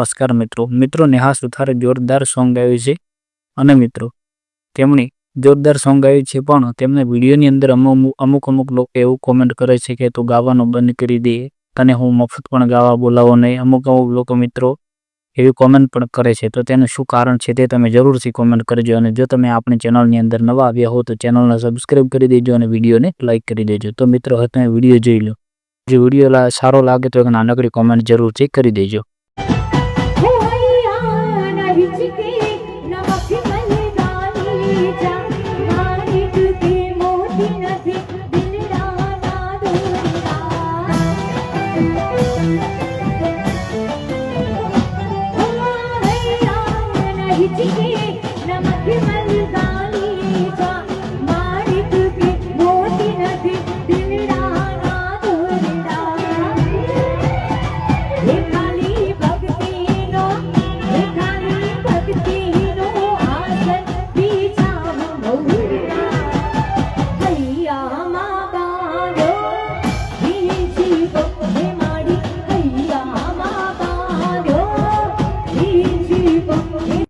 નમસ્કાર મિત્રો. મિત્રો નેહા સુથારે જોરદાર સોંગ ગાયું છે. અને મિત્રો, તેમણે જોરદાર સોંગ ગાયું છે પણ તેમને વિડીયોની અંદર અમુક અમુક અમુક લોકો એવું કોમેન્ટ કરે છે કે તું ગાવાનું બંધ કરી દે તને હું મફત પણ ગાવા બોલાવો નહીં. અમુક અમુક લોકો મિત્રો એવી કોમેન્ટ પણ કરે છે. તો તેનું શું કારણ છે તે તમે જરૂરથી કોમેન્ટ કરજો અને જો તમે આપણી ચેનલની અંદર નવા આવ્યા હો તો ચેનલને સબસ્ક્રાઇબ કરી દેજો અને વિડીયોને લાઇક કરી દેજો. તો મિત્રો હવે તમે વીડિયો જોઈ લો. જો વીડિયો સારો લાગે તો એક નાનકડી કોમેન્ટ જરૂરથી કરી દેજો. रही नमक